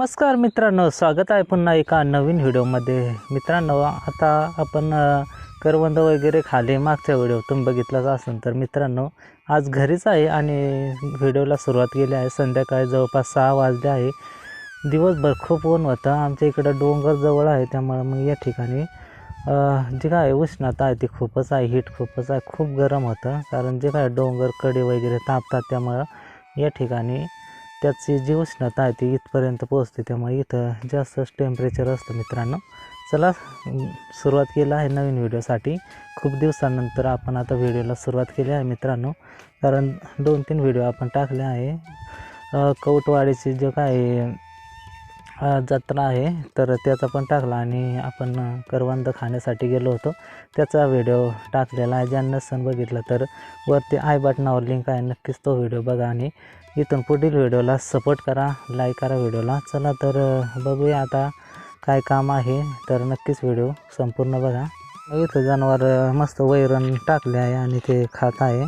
नमस्कार मित्रांनो स्वागत आहे पुन्हा एका नवीन व्हिडिओमध्ये. मित्रांनो आता आपण करवंद वगैरे खाले मागच्या व्हिडिओ तुम्ही बघितलाच असेल तर मित्रांनो आज घरीच आहे आणि व्हिडिओला सुरुवात केली आहे. संध्याकाळी जवळपास सहा वाजले आहे. दिवसभर खूप ऊन होतं. आमच्या इकडं डोंगर जवळ आहे त्यामुळे मग या ठिकाणी जी जे काय उष्णता आहे ती खूपच आहे हीट खूपच आहे. खूप गरम होतं. कारण जे काय डोंगरकडे वगैरे तापतात त्यामुळं या ठिकाणी त्याची जी उष्णता आहे ती इथपर्यंत पोहोचते त्यामुळे इथं जास्तच टेम्परेचर असतं मित्रांनो. चला सुरुवात केलं आहे नवीन व्हिडिओसाठी. खूप दिवसानंतर आपण आता व्हिडिओला सुरुवात केली आहे मित्रांनो. कारण दोन तीन व्हिडिओ आपण टाकले आहे. अं, कौटवाडीची जे काय जत्रा आहे तर त्याचा पण टाकला आणि आपण करवंद खाण्यासाठी गेलो होतो. त्याचा व्हिडिओ टाकलेला आहे ज्यांना सण बघितलं तर वरती आय बटनावर लिंक आहे नक्कीच तो व्हिडिओ बघा आणि इथून पुढील व्हिडिओला सपोर्ट करा लाईक करा व्हिडिओला चला तर बघूया आता काय काम आहे तर नक्कीच व्हिडिओ संपूर्ण बघा. इथं जनावर मस्त वैरण टाकले आहे आणि ते खात आहे.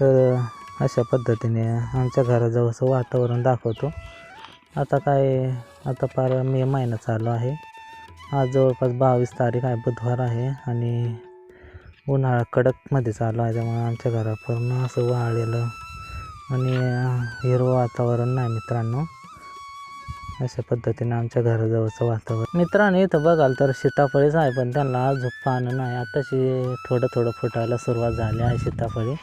तर अशा पद्धतीने आमच्या घराजवळचं वातावरण दाखवतो. आता काय आता फार मे महिना चालू आहे. आज जवळपास बावीस तारीख आहे बुधवार आहे आणि उन्हाळा कडकमध्ये चालू आहे. त्यामुळे आमच्या घरा पूर्ण असं वाळलेलं आणि हिरवं वातावरण नाही मित्रांनो. अशा पद्धतीने आमच्या घराजवळचं वातावरण. मित्रांनो इथं बघाल तर सीताफळीच आहे पण त्यांना अजून पानं नाही. आताशी थोडं थोडं फुटायला सुरुवात झाली आहे सीताफळी.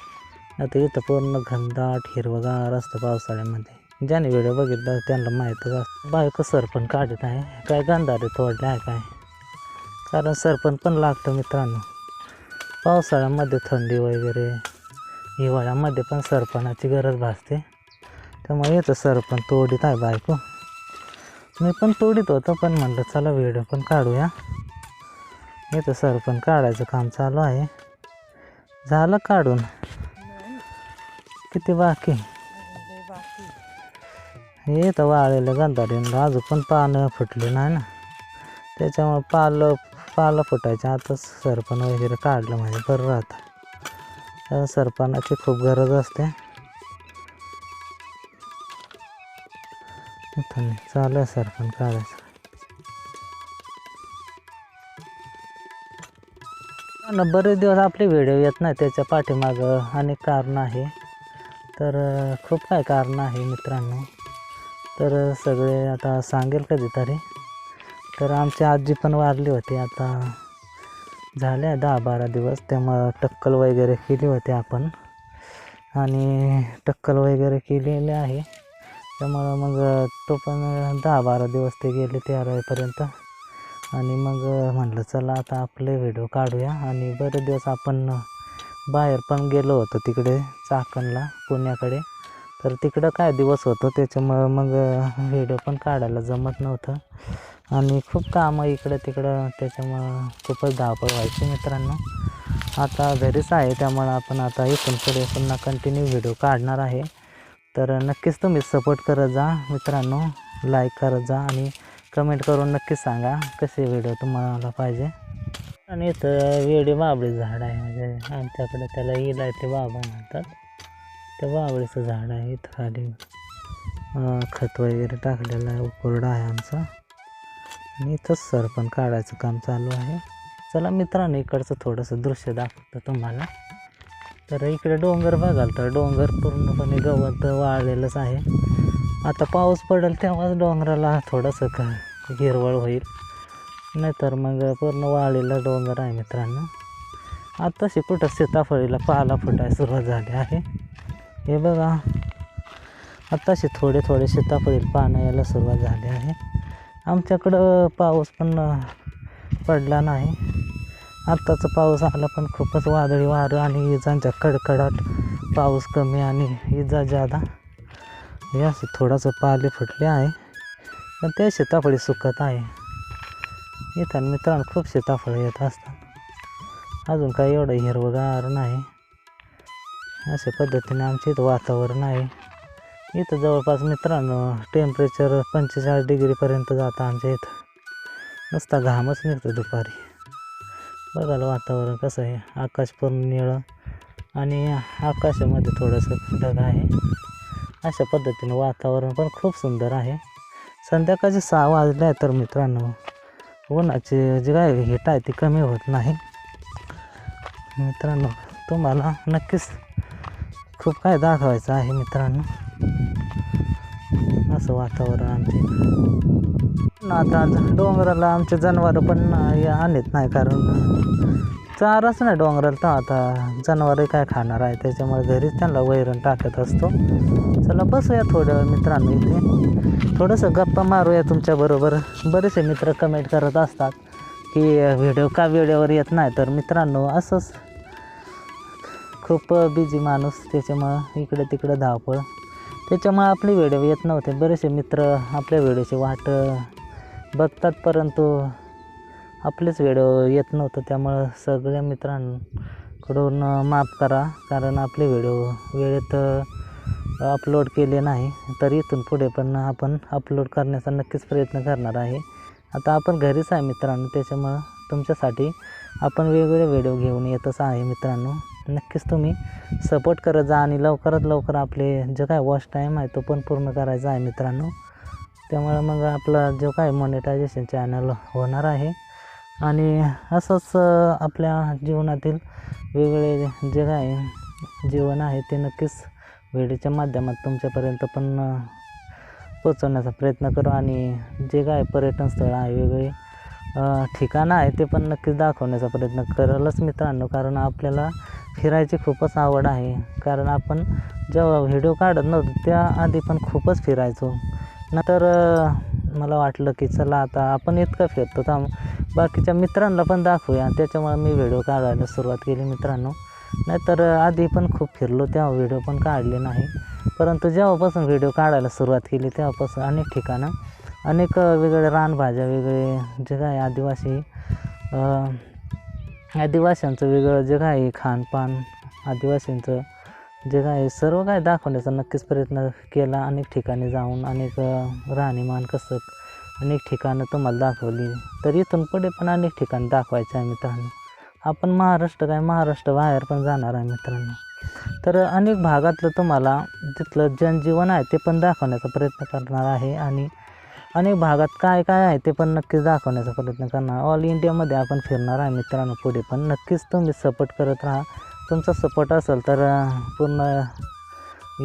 आता इथं पूर्ण घनदाट हिरवगार असतं पावसाळ्यामध्ये. ज्याने व्हिडिओ बघितला त्यांना माहीतच असतं. बायको सरपण काढत आहे. काय गंधारे तोडले आहे काय? कारण सरपण पण लागतं मित्रांनो. पावसाळ्यामध्ये थंडी वगैरे हिवाळ्यामध्ये पण सरपणाची गरज भासते. त्यामुळे येतं सरपण तोडीत आहे बायको. मी पण तोडीत होतो पण म्हणलं चला व्हिडिओ पण काढूया. येतं सरपण काढायचं काम चालू आहे. झालं काढून. किती बाकी. येतं वाळलेलं गंधारीला अजून पण पानं फुटली नाही ना. त्याच्यामुळं पालं पालं फुटायच्या आताच सरपण वगैरे काढलं म्हणजे बरं राहतं. सरपणाची खूप गरज असते. चालू आहे सरपण काढायचं. ना बरेच दिवस आपले व्हिडिओ येत नाही त्याच्या पाठीमागं. अनेक कारणं आहे. तर खूप काय कारणं आहे मित्रांनो. तर सगळे आता सांगेल कधीतरी तर. आमची आजी पण वारली होती. आता झाले दहा बारा दिवस. त्यामुळं टक्कल वगैरे केली होती आपण. आणि टक्कल वगैरे केलेली आहे. त्यामुळं मग तो पण दहा बारा दिवस ते गेले तेरावीपर्यंत आणि मग म्हटलं चला आता आपले व्हिडिओ काढूया. आणि बरेच दिवस आपण बाहेर पण गेलो होतो तिकडे चाकणला पुण्याकडे. तर तिकडं काय दिवस होतो त्याच्यामुळं मग व्हिडिओ पण काढायला जमत नव्हतं. आणि खूप कामं इकडं तिकडं त्याच्यामुळं खूपच धावपळ व्हायची मित्रांनो. आता घरीच आहे त्यामुळं आपण आता इथून पुढे पुन्हा कंटिन्यू व्हिडिओ काढणार आहे. तर नक्कीच तुम्ही सपोर्ट करत जा मित्रांनो लाईक करत जा आणि कमेंट करून नक्कीच सांगा कसे व्हिडिओ तुम्हाला पाहिजे. आणि इथं वेडी बाबळी झाड आहे म्हणजे आमच्याकडे त्याला इला ते बाबा म्हणतात. तेव्हा आवडीचं झाड आहे इथं खाली. खत वगैरे टाकलेलं आहे उकोरडा आहे आमचा. आणि इथंच सरपण काढायचं काम चालू आहे. चला मित्रांनो इकडचं थोडंसं दृश्य दाखवतं तुम्हाला. तर इकडे डोंगर बघाल तर डोंगर पूर्णपणे गवत वाळलेलंच आहे. आता पाऊस पडेल तेव्हाच डोंगराला थोडंसं का हिरवळ होईल. नाहीतर मग पूर्ण वाळलेला डोंगर आहे मित्रांनो. आत्ताशी कुठं सीताफळीला पाला फुटायला सुरुवात झाली आहे. हे बघा. आत्ताशे थोडे थोडे सीताफळीला पानं यायला सुरुवात झाली आहे. आमच्याकडं पाऊस पण पडला नाही. आत्ताचा पाऊस आला पण खूपच वादळी वारं आणि इजांच्या कडकडाट पाऊस कमी आणि इजा जादा हे असं थोडंसं पाले फुटले आहे. पण ते सीताफळी सुकत आहे. इथं मित्रांनो खूप सीताफळं येत असतात. अजून काही एवढं हिरवगार नाही. अशा पद्धतीने आमच्या इथं वातावरण आहे. इथं जवळपास मित्रांनो टेम्परेचर पंचेचाळीस डिग्रीपर्यंत जातं आमच्या इथं. नुसता घामच निघतो दुपारी. बघायला वातावरण कसं आहे. आकाश पूर्ण निळं आणि आकाशामध्ये थोडंसं ढग आहे. अशा पद्धतीने वातावरण पण खूप सुंदर आहे. संध्याकाळचे सहा वाजले आहे तर मित्रांनो उन्हाची जी काय हिट आहे ती कमी होत नाही. मित्रांनो तुम्हाला नक्कीच खूप काय दाखवायचं आहे मित्रांनो. असं वातावरण आमचे. आता डोंगराला आमचे जनावर पण आणत नाही कारण चाराच नाही डोंगराला तर आता जनावरही काय खाणार आहे त्याच्यामुळे घरीच त्यांना वैरण टाकत असतो. चला बसूया थोड्या वेळ मित्रांनो इथे. थोडंसं गप्पा मारूया तुमच्याबरोबर बरेचसे मित्र कमेंट करत असतात की व्हिडिओ का व्हिडिओवर येत नाही? तर मित्रांनो असंच खूप बिझी माणूस त्याच्यामुळं इकडे तिकडे धावपळ. त्याच्यामुळं आपले व्हिडिओ येत नव्हते. बरेचसे मित्र आपल्या व्हिडिओची वाट बघतात परंतु आपलेच व्हिडिओ येत नव्हतं. त्यामुळं सगळ्या मित्रांकडून माफ करा कारण आपले व्हिडिओ वेळेत अपलोड केले नाही. तर इथून पुढे पण आपण अपलोड करण्याचा नक्कीच प्रयत्न करणार आहे. आता आपण घरीच आहे मित्रांनो. त्याच्यामुळं तुमच्यासाठी आपण वेगवेगळे व्हिडिओ घेऊन येतच आहे मित्रांनो. नक्कीच तुम्ही सपोर्ट करत जा आणि लवकरात लवकर आपले जे काय वॉच टाईम आहे तो पण पूर्ण करायचा आहे मित्रांनो. त्यामुळे मग आपला जो काय मॉनिटायझेशन चॅनल होणार आहे. आणि असंच आपल्या जीवनातील वेगवेगळे जे काय जीवन आहे ते नक्कीच व्हिडिओच्या माध्यमात तुमच्यापर्यंत पण पोचवण्याचा प्रयत्न करू आणि जे काय पर्यटन स्थळ आहे वेगवेगळे ठिकाणं आहे ते पण नक्कीच दाखवण्याचा प्रयत्न करलच मित्रांनो. कारण आपल्याला फिरायची खूपच आवड आहे. कारण आपण जेव्हा व्हिडिओ काढत नव्हतो त्या आधी पण खूपच फिरायचो. नंतर मला वाटलं की चला आता आपण इतकं फिरतो तर बाकीच्या मित्रांना पण दाखवूया. त्याच्यामुळे मी व्हिडिओ काढायला सुरुवात केली मित्रांनो. नाहीतर आधी पण खूप फिरलो तेव्हा व्हिडिओ पण काढले नाही. परंतु जेव्हापासून व्हिडिओ काढायला सुरुवात केली तेव्हापासून अनेक ठिकाणं अनेक वेगळे रानभाज्या वेगळे जे काय आदिवासी आदिवासींचं वेगळं जे काय खानपान आदिवासींचं जे काय सर्व काय दाखवण्याचा नक्कीच प्रयत्न केला अनेक ठिकाणी जाऊन अनेक राहणीमान कसं अनेक ठिकाणं तुम्हाला दाखवली. तर इथून पुढे पण अनेक ठिकाणी दाखवायचं आहे मित्रांनो. आपण महाराष्ट्र काय महाराष्ट्र बाहेर पण जाणार आहे मित्रांनो. तर अनेक भागातलं तुम्हाला तिथलं जनजीवन आहे ते पण दाखवण्याचा प्रयत्न करणार आहे आणि अनेक भागात काय काय आहे ते पण नक्कीच दाखवण्याचा प्रयत्न करणार. ऑल इंडियामध्ये आपण फिरणार आहे मित्रांनो पुढे पण. नक्कीच तुम्ही सपोर्ट करत राहा. तुमचा सपोर्ट असेल तर पूर्ण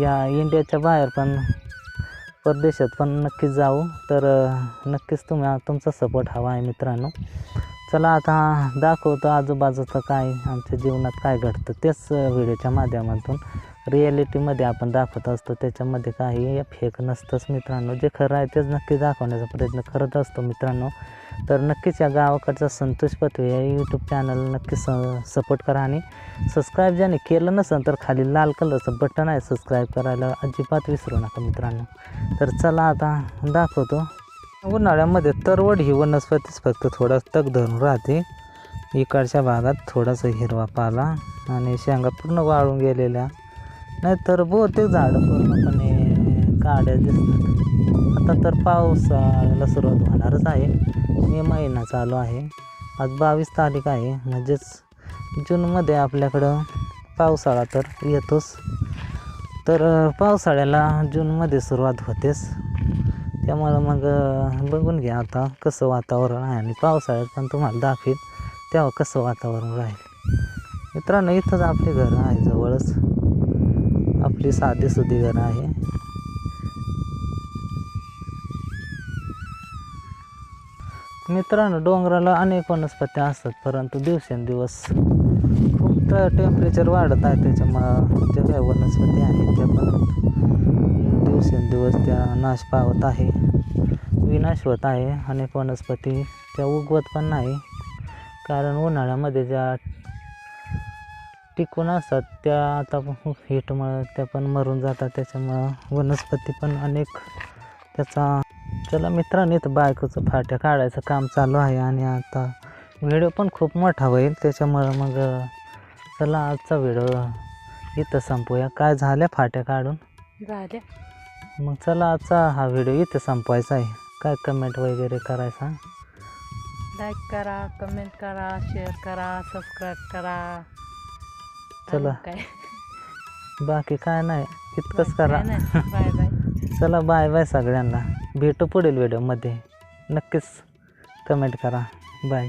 या इंडियाच्या बाहेर पण परदेशात पण नक्कीच जाऊ. तर नक्कीच तुम्ही तुमचा सपोर्ट हवा आहे मित्रांनो. चला आता दाखवतो आजूबाजूचं काय आमच्या जीवनात काय घडतं तेच व्हिडिओच्या माध्यमातून. रिॲलिटीमध्ये आपण दाखवत असतो त्याच्यामध्ये काही फेक नसतंच मित्रांनो. जे खरं आहे तेच नक्की दाखवण्याचा प्रयत्न करत असतो मित्रांनो. तर नक्कीच या गावाकडचा संतोष पत्वे या यूट्यूब चॅनल नक्की स सपोर्ट करा आणि सबस्क्राईब ज्याने केलं नसेल तर खाली लाल कलरचं बटन आहे सबस्क्राईब करायला अजिबात विसरू नका मित्रांनो. तर चला आता दाखवतो. उन्हाळ्यामध्ये तरवड ही वनस्पतीच फक्त थोडा तग धरून राहते. इकडच्या भागात थोडासा हिरवा पाला आणि शेंगा पूर्ण वाळून गेलेल्या नाहीतर बहुतेक झाडं पूर्णपणे काड्या दिसतात. आता तर पावसाळ्याला सुरुवात होणारच आहे. मे महिना चालू आहे. आज बावीस तारीख आहे. म्हणजेच जूनमध्ये आपल्याकडं पावसाळा तर येतोच. तर पावसाळ्याला जूनमध्ये सुरुवात होतेच. त्यामुळं मग बघून घ्या आता कसं वातावरण आहे आणि पावसाळ्यात पण तुम्हाला दाखवीत तेव्हा कसं वातावरण राहील. मित्रांनो इथंच आपले घर आहे जवळच. आपली साधी सुधी घरं आहे. मित्रांनो डोंगराला अनेक वनस्पती असतात परंतु दिवसेंदिवस खूप टेम्परेचर वाढत आहे त्याच्यामुळं ज्या काही वनस्पती आहेत त्या पण दिवसेंदिवस त्या नाश पावत आहे विनाश होत आहे. अनेक वनस्पती त्या उगवत पण नाही. कारण उन्हाळ्यामध्ये ज्या टिकून असतात. त्या आता हीटमुळं त्या पण मरून जातात. त्याच्यामुळं वनस्पती पण अनेक त्याचा चला मित्रांनो इथं बायकोचं फाट्या काढायचं काम चालू आहे आणि आता व्हिडिओ पण खूप मोठा होईल. त्याच्यामुळं मग चला आजचा व्हिडिओ इथं संपूया. काय झाल्या फाट्या काढून? झाले मग चला आजचा हा व्हिडिओ इथं संपवायचा आहे. काय कमेंट वगैरे करायचा? लाईक करा कमेंट करा शेअर करा सबस्क्राईब करा. चला. काय? बाकी काय नाही. इतकंच करा. Bye bye. चला बाय बाय सगळ्यांना. भेटू पुढील व्हिडिओमध्ये नक्कीच कमेंट करा. बाय